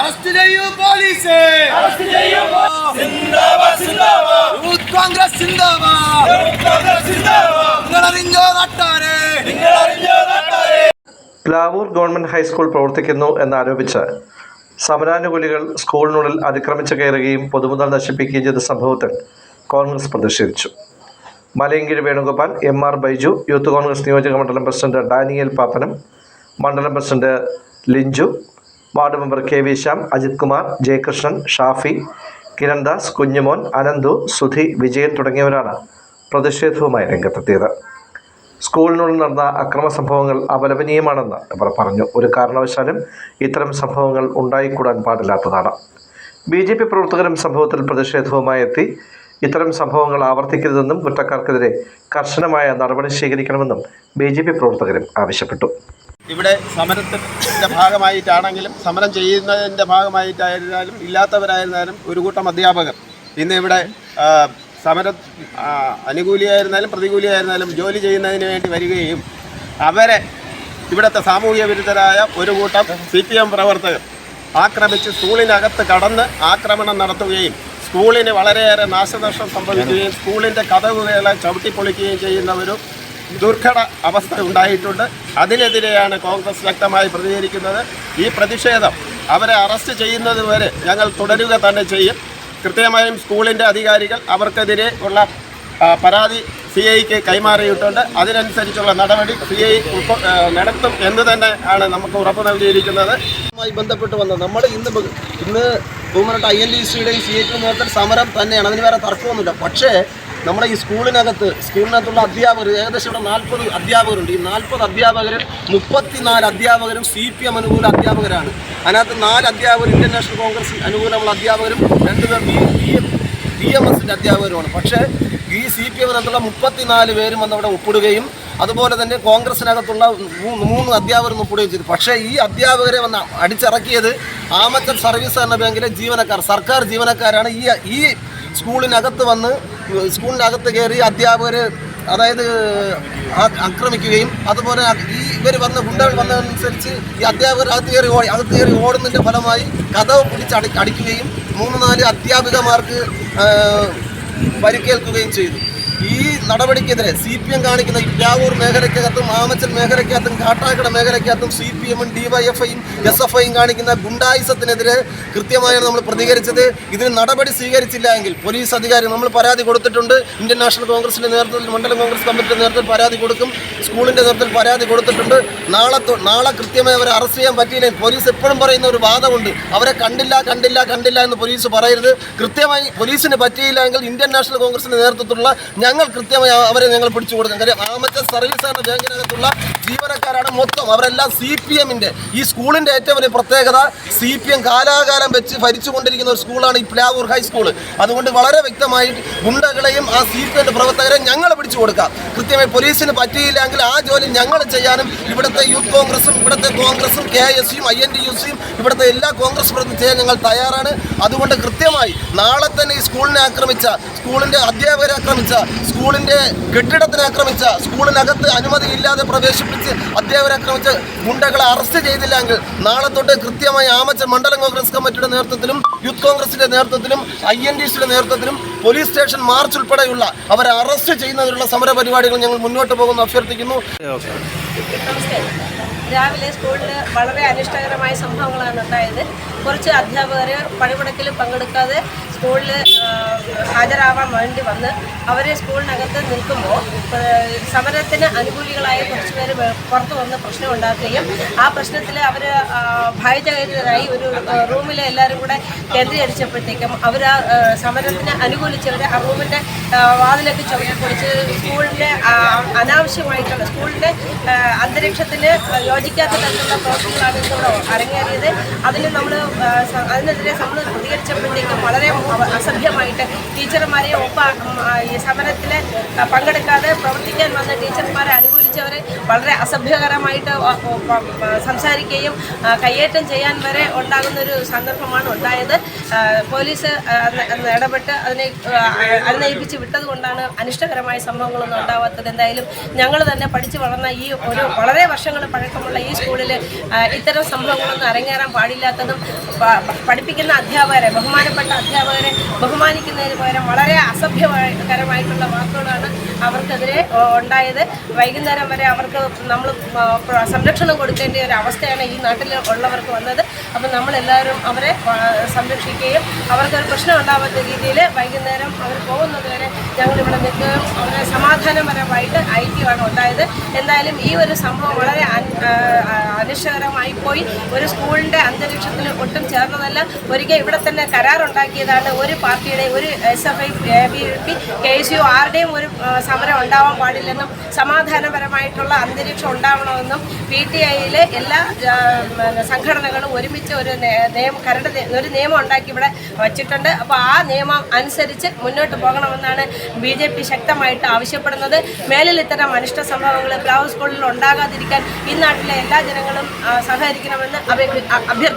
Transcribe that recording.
Arrest ചെയ്യൂ police. Youth Congress നിങ്ങളറിഞ്ഞോ നാട്ടാരെ? പ്ലാവൂർ ഗവൺമെന്റ് ഹൈസ്കൂൾ പ്രവർത്തിക്കുന്നു എന്നാരോപിച്ച് സമരാനുകൂലികൾ സ്കൂളിനുള്ളിൽ അതിക്രമിച്ചു കയറുകയും പൊതുമുതൽ നശിപ്പിക്കുകയും ചെയ്ത സംഭവത്തിൽ കോൺഗ്രസ് പ്രതിഷേധിച്ചു. Malayankizhi Venugopal M R Baiju youth Congress നിയോജക മണ്ഡലം പ്രസിഡന്റ് ഡാനിയൽ പാപ്പനം മണ്ഡലം president Linchu ward member K V Shyam Ajith Kumar Jayakrishnan Shafi Kirandas Kunjumon Ananthu Sudhi Vijayan തുടങ്ങിയവരാണ് പ്രതിഷേധവുമായി രംഗത്തെത്തിയത്. സ്കൂളിനുള്ളിൽ നടന്ന അക്രമ സംഭവങ്ങൾ അപലപനീയമാണെന്ന് അവർ പറഞ്ഞു. ഒരു കാരണവശാലും ഇത്തരം സംഭവങ്ങൾ ഉണ്ടായിക്കൂടാൻ പാടില്ലാത്തതാണ്. ബി ജെ പി പ്രവർത്തകരും സംഭവത്തിൽ പ്രതിഷേധവുമായി എത്തി ഇത്തരം സംഭവങ്ങൾ ആവർത്തിക്കരുതെന്നും കുറ്റക്കാർക്കെതിരെ കർശനമായ നടപടി സ്വീകരിക്കണമെന്നും ബി ജെ പി പ്രവർത്തകരും ആവശ്യപ്പെട്ടു. ഇവിടെ സമരത്തിന്റെ ഭാഗമായിട്ടാണെങ്കിലും സമരം ചെയ്യുന്നതിന്റെ ഭാഗമായിട്ടായിരുന്നാലും ഇല്ലാത്തവരായിരുന്നാലും ഒരു കൂട്ടം അധ്യാപകർ. ഇന്ന് ഇവിടെ സമര അനുകൂലിയായിരുന്നാലും പ്രതികൂലിയായിരുന്നാലും ജോലി ചെയ്യുന്നതിന് വേണ്ടി വരികയും അവരെ ഇവിടുത്തെ സാമൂഹ്യ വിരുദ്ധരായ ഒരു കൂട്ടം സി പി എം പ്രവർത്തകർ ആക്രമിച്ച് സ്കൂളിനകത്ത് കടന്ന് ആക്രമണം നടത്തുകയും സ്കൂളിന് വളരെയേറെ നാശനഷ്ടം സംഭവിക്കുകയും സ്കൂളിന്റെ കഥകുകളെ ചവിട്ടിപ്പൊളിക്കുകയും ചെയ്യുന്ന ഒരു ദുർഘട അവസ്ഥ ഉണ്ടായിട്ടുണ്ട്. അതിനെതിരെയാണ് കോൺഗ്രസ് ശക്തമായി പ്രതികരിക്കുന്നത്. ഈ പ്രതിഷേധം അവരെ അറസ്റ്റ് ചെയ്യുന്നത് വരെ ഞങ്ങൾ തുടരുക തന്നെ ചെയ്യും. കൃത്യമായും സ്കൂളിന്റെ അധികാരികൾ അവർക്കെതിരെ ഉള്ള പരാതി സി ഐക്ക് കൈമാറിയിട്ടുണ്ട്. അതിനനുസരിച്ചുള്ള നടപടി സി ഐ നടത്തും എന്ന് തന്നെ ആണ് നമുക്ക് ഉറപ്പ് നൽകിയിരിക്കുന്നത്. മായി ബന്ധപ്പെട്ട് വന്നത് നമ്മൾ ഇന്ന് ഇന്ന് ബഹുമാനപ്പെട്ട ഐ എൻ ഡി സിയുടെയും സി ഐക്കും മാത്രം സമരം തന്നെയാണ്. അതിന് വേറെ തർക്കമൊന്നുമില്ല. പക്ഷേ നമ്മുടെ ഈ സ്കൂളിനകത്ത് സ്കൂളിനകത്തുള്ള അധ്യാപകർ ഏകദേശം ഇവിടെ നാൽപ്പത് അധ്യാപകരുണ്ട്. ഈ നാൽപ്പത് അധ്യാപകർ മുപ്പത്തിനാല് അധ്യാപകരും സി പി എം അനുകൂല അധ്യാപകരാണ്. അതിനകത്ത് നാല് അധ്യാപകർ ഇന്ത്യൻ നാഷണൽ കോൺഗ്രസ് അനുകൂലമുള്ള അധ്യാപകരും രണ്ടുപേർ B B M B M എസിന്റെ അധ്യാപകരുമാണ്. പക്ഷേ ഈ സി പി എമ്മിനകത്തുള്ള മുപ്പത്തിനാല് പേരും വന്ന് അവിടെ ഒപ്പിടുകയും അതുപോലെ തന്നെ കോൺഗ്രസിനകത്തുള്ള മൂന്ന് അധ്യാപകർ ഒപ്പിടുകയും ചെയ്തു. പക്ഷേ ഈ അധ്യാപകരെ വന്ന് അടിച്ചിറക്കിയത് ആമച്ചർ സർവീസ് എന്ന ബാങ്കിലെ ജീവനക്കാർ സർക്കാർ ജീവനക്കാരാണ്. ഈ ഈ സ്കൂളിനകത്ത് വന്ന് സ്കൂളിനകത്ത് കയറി അധ്യാപകർ അതായത് ആക്രമിക്കുകയും അതുപോലെ ഈ ഇവർ വന്ന ഗുണ്ടകൾ വന്നതനുസരിച്ച് ഈ അധ്യാപകർ അകത്ത് കയറി ഓടി അകത്ത് കയറി ഓടുന്നതിന്റെ ഫലമായി കഥ പിടിച്ച് അടി അടിക്കുകയും മൂന്ന് നാല് അധ്യാപികമാർക്ക് പരിക്കേൽക്കുകയും ചെയ്തു. ഈ നടപടിക്കെതിരെ സി പി എം കാണിക്കുന്ന ഈ മേഖലയ്ക്കകത്തും ആമച്ചൽ മേഖലയ്ക്കകത്തും കാട്ടാക്കട മേഖലയ്ക്കകത്തും സി പി എമ്മും ഡിവൈഎഫ്ഐയും എസ് എഫ് ഐയും കാണിക്കുന്ന ഗുണ്ടായുസത്തിനെതിരെ കൃത്യമായാണ് നമ്മൾ പ്രതികരിച്ചത്. ഇതിന് നടപടി സ്വീകരിച്ചില്ല എങ്കിൽ പോലീസ് അധികാരി നമ്മൾ പരാതി കൊടുത്തിട്ടുണ്ട്. ഇന്ത്യൻ നാഷണൽ കോൺഗ്രസിന്റെ നേതൃത്വത്തിൽ മണ്ഡലം കോൺഗ്രസ് കമ്മിറ്റിയുടെ നേതൃത്വത്തിൽ പരാതി കൊടുക്കും. സ്കൂളിന്റെ നേതൃത്വത്തിൽ പരാതി കൊടുത്തിട്ടുണ്ട്. നാളെ നാളെ കൃത്യമായി അവരെ അറസ്റ്റ് ചെയ്യാൻ പറ്റിയില്ലെങ്കിൽ പോലീസ് എപ്പോഴും പറയുന്ന ഒരു വാദമുണ്ട്. അവരെ കണ്ടില്ല കണ്ടില്ല കണ്ടില്ല എന്ന് പോലീസ് പറയരുത്. കൃത്യമായി പോലീസിന് പറ്റിയില്ല എങ്കിൽ ഇന്ത്യൻ നാഷണൽ കോൺഗ്രസിന്റെ നേതൃത്വത്തിലുള്ള ഞങ്ങൾ കൃത്യമായി അവരെ ഞങ്ങൾ പിടിച്ചു കൊടുക്കും. കാര്യം ആമത്തെ സർവീസ് ആണ് ബാങ്കിനകത്തുള്ള ജീവനക്കാരാണ് മൊത്തം. അവരെല്ലാം സി പി എമ്മിന്റെ ഈ സ്കൂളിന്റെ ഏറ്റവും വലിയ പ്രത്യേകത സി പി എം കാലാകാലം വെച്ച് ഭരിച്ചുകൊണ്ടിരിക്കുന്ന ഒരു സ്കൂളാണ് ഈ പ്ലാവൂർ ഹൈസ്കൂൾ അതുകൊണ്ട് വളരെ വ്യക്തമായി ഗുണ്ടകളെയും ആ സി പി എമ്മിന്റെ പ്രവർത്തകരെ ഞങ്ങൾ പിടിച്ചു കൊടുക്കാം കൃത്യമായി പോലീസിന് പറ്റിയില്ലെങ്കിൽ ആ ജോലി ഞങ്ങൾ ചെയ്യാനും ഇവിടുത്തെ യൂത്ത് കോൺഗ്രസും ഇവിടുത്തെ കോൺഗ്രസും കെ എസ് യും ഐ എൻ ഡി യു സിയും ഇവിടുത്തെ എല്ലാ കോൺഗ്രസ് പ്രവർത്തനം ചെയ്യാൻ ഞങ്ങൾ തയ്യാറാണ്. അതുകൊണ്ട് കൃത്യമായി നാളെ തന്നെ ഈ സ്കൂളിനെ ആക്രമിച്ച സ്കൂളിന്റെ അധ്യാപകരെ ആക്രമിച്ച സ്കൂളിന്റെ കെട്ടിടത്തിനെ ആക്രമിച്ച സ്കൂളിനകത്ത് അനുമതിയില്ലാതെ പ്രവേശിപ്പിച്ച് അധ്യാപകരെ ആക്രമിച്ച ഗുണ്ടകളെ അറസ്റ്റ് ചെയ്തില്ലെങ്കിൽ നാളെ തൊട്ട് കൃത്യമായി ആമച്ച മണ്ഡലം കോൺഗ്രസ് കമ്മിറ്റിയുടെ നേതൃത്വത്തിലും യൂത്ത് കോൺഗ്രസിന്റെ നേതൃത്വത്തിലും ഐ എൻ ഡി സിയുടെ നേതൃത്വത്തിലും പോലീസ് സ്റ്റേഷൻ മാർച്ച് ഉൾപ്പെടെയുള്ള അവരെ അറസ്റ്റ് ചെയ്യുന്നതിനുള്ള സമര പരിപാടികൾ ഞങ്ങൾ മുന്നോട്ട് പോകുന്നു. അഭ്യർത്ഥിക്കുന്നു. രാവിലെ സ്കൂളിൽ വളരെ അനിഷ്ടകരമായ സംഭവങ്ങളാണ് ഉണ്ടായത്. കുറച്ച് അധ്യാപകർ പണിമുടക്കിൽ പങ്കെടുക്കാതെ സ്കൂളിൽ ഹാജരാവാൻ വേണ്ടി വന്ന് അവരെ സ്കൂളിനകത്ത് നിൽക്കുമ്പോൾ സമരത്തിന് അനുകൂലികളായ കുറച്ച് പേര് പുറത്തു വന്ന് പ്രശ്നം ഉണ്ടാക്കുകയും ആ പ്രശ്നത്തിൽ അവർ ഭയചകിതരായി ഒരു റൂമിൽ എല്ലാവരും കൂടെ കേന്ദ്രീകരിച്ചപ്പോഴത്തേക്കും അവർ ആ സമരത്തിന് അനുകൂലിച്ചവർ ആ റൂമിന്റെ വാതിലൊക്കെ ചവിട്ടി കുറിച്ച് സ്കൂളിന്റെ അനാവശ്യമായിട്ടുള്ള സ്കൂളിന്റെ അന്തരീക്ഷത്തിന് യോജിക്കാത്ത തരത്തിലുള്ള പ്രവർത്തനങ്ങളാണ് അരങ്ങേറിയത്. അതിന് നമ്മൾ അതിനെതിരെ നമ്മൾ പ്രതികരിച്ചപ്പോഴത്തേക്കും വളരെ അസഭ്യമായിട്ട് ടീച്ചർമാരെ ഈ സമരത്തിൽ പങ്കെടുക്കാതെ പ്രവർത്തിക്കാൻ വന്ന ടീച്ചർമാരെ അനുകൂലിച്ചവരെ വളരെ അസഭ്യകരമായിട്ട് സംസാരിക്കുകയും കയ്യേറ്റം ചെയ്യാൻ വരെ ഉണ്ടാകുന്ന ഒരു സന്ദർഭമാണ് ഉണ്ടായത്. പോലീസ് ഇടപെട്ട് അതിനെ അനുനയിപ്പിച്ച് വിട്ടത് കൊണ്ടാണ് അനിഷ്ടകരമായ സംഭവങ്ങളൊന്നും ഉണ്ടാവാത്തത്. എന്തായാലും ഞങ്ങൾ തന്നെ പഠിച്ചു വളർന്ന ഈ ഒരു വളരെ വർഷങ്ങൾ പഴക്കമുള്ള ഈ സ്കൂളിൽ ഇത്തരം സംഭവങ്ങളൊന്നും അരങ്ങേറാൻ പാടില്ലാത്തതും പഠിപ്പിക്കുന്ന അധ്യാപകരെ ബഹുമാനപ്പെട്ട അധ്യാപകരെ ബഹുമാനിക്കുന്നതിന് പകരം വളരെ അസഭ്യകരമായിട്ടുള്ള വാക്കുകളാണ് അവർക്കെതിരെ ഉണ്ടായത്. വൈകുന്നേരം വരെ അവർക്ക് നമ്മൾ സംരക്ഷണം കൊടുക്കേണ്ട ഒരു അവസ്ഥയാണ് ഈ നാട്ടിൽ ഉള്ളവർക്ക് വന്നത്. അപ്പം നമ്മളെല്ലാവരും അവരെ സംരക്ഷിക്കുകയും അവർക്കൊരു പ്രശ്നം ഉണ്ടാവാത്ത രീതിയിൽ വൈകുന്നേരം അവർ പോകുന്നതുവരെ ഞങ്ങളിവിടെ നിൽക്കുകയും അവരെ സമാധാനപരമായിട്ട് അയക്കുകയാണ് ഉണ്ടായത്. എന്തായാലും ഈ ഒരു സംഭവം വളരെ ആ, പോയി. ഒരു സ്കൂളിന്റെ അന്തരീക്ഷത്തിന് ഒട്ടും ചേർന്നതല്ല. ഒരിക്കൽ ഇവിടെ തന്നെ കരാറുണ്ടാക്കിയതാണ്. ഒരു പാർട്ടിയുടെ ഒരു S F I B P K S U ആരുടെയും ഒരു ഉണ്ടാവാൻ പാടില്ലെന്നും സമാധാനപരമായിട്ടുള്ള അന്തരീക്ഷം ഉണ്ടാവണമെന്നും പി ടി ഐയിലെ എല്ലാ സംഘടനകളും ഒരുമിച്ച് ഒരു നിയമം കരട് ഒരു നിയമം ഉണ്ടാക്കി ഇവിടെ വച്ചിട്ടുണ്ട്. അപ്പോൾ ആ നിയമം അനുസരിച്ച് മുന്നോട്ട് പോകണമെന്നാണ് ബി ജെ പി ശക്തമായിട്ട് ആവശ്യപ്പെടുന്നത്. മേലിൽ ഇത്തരം അനിഷ്ട സംഭവങ്ങൾ പ്ലാവ് സ്കൂളിൽ ഉണ്ടാകാതിരിക്കാൻ ഈ നാട്ടിലെ എല്ലാ ജനങ്ങളും സഹകരിക്കണമെന്ന് അഭ്യർത്ഥി അഭ്യർത്ഥി